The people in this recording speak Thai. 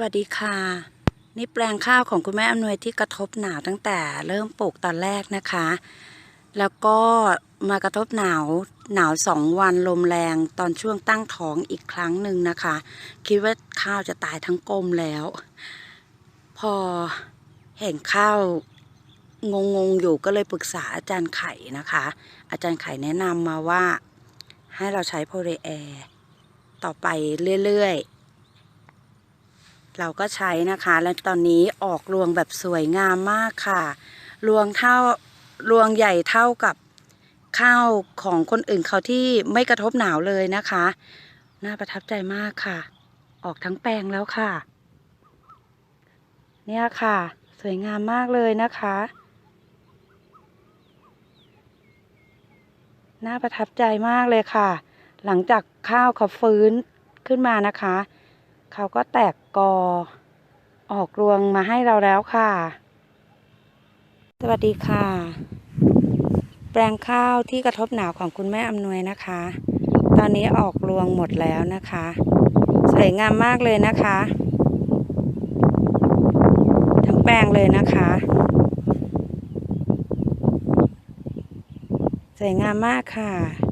สวัสดีค่ะ นี่แปลงข้าวของคุณแม่อำนวยที่กระทบหนาวตั้งแต่เริ่มปลูกตอนแรกนะคะ แล้วก็มากระทบหนาวหนาวสองวันลมแรงตอนช่วงตั้งท้องอีกครั้งหนึ่งนะคะ คิดว่าข้าวจะตายทั้งกลมแล้ว พอเห็นข้าวงงงอยู่ก็เลยปรึกษาอาจารย์ไข่นะคะ อาจารย์ไข่แนะนำมาว่าให้เราใช้โพลีแอร์ต่อไปเรื่อยๆ เราก็ใช้นะคะ และตอนนี้ออกรวงแบบสวยงามมากค่ะ รวงเท่ารวงใหญ่เท่ากับข้าวของคนอื่นเขาที่ไม่กระทบหนาวเลยนะคะ น่าประทับใจมากค่ะ ออกทั้งแปลงแล้วค่ะ เนี่ยค่ะ สวยงามมากเลยนะคะ น่าประทับใจมากเลยค่ะ หลังจากข้าวเขาฟื้นขึ้นมานะคะ เขาก็แตกกอ ออกรวงมาให้เราแล้วค่ะ สวัสดีค่ะ แปลงข้าวที่กระทบหนาวของคุณแม่อำนวยนะคะ ตอนนี้ออกรวงหมดแล้วนะคะ สวยงามมากเลยนะคะ ทั้งแปลงเลยนะคะ สวยงามมากค่ะ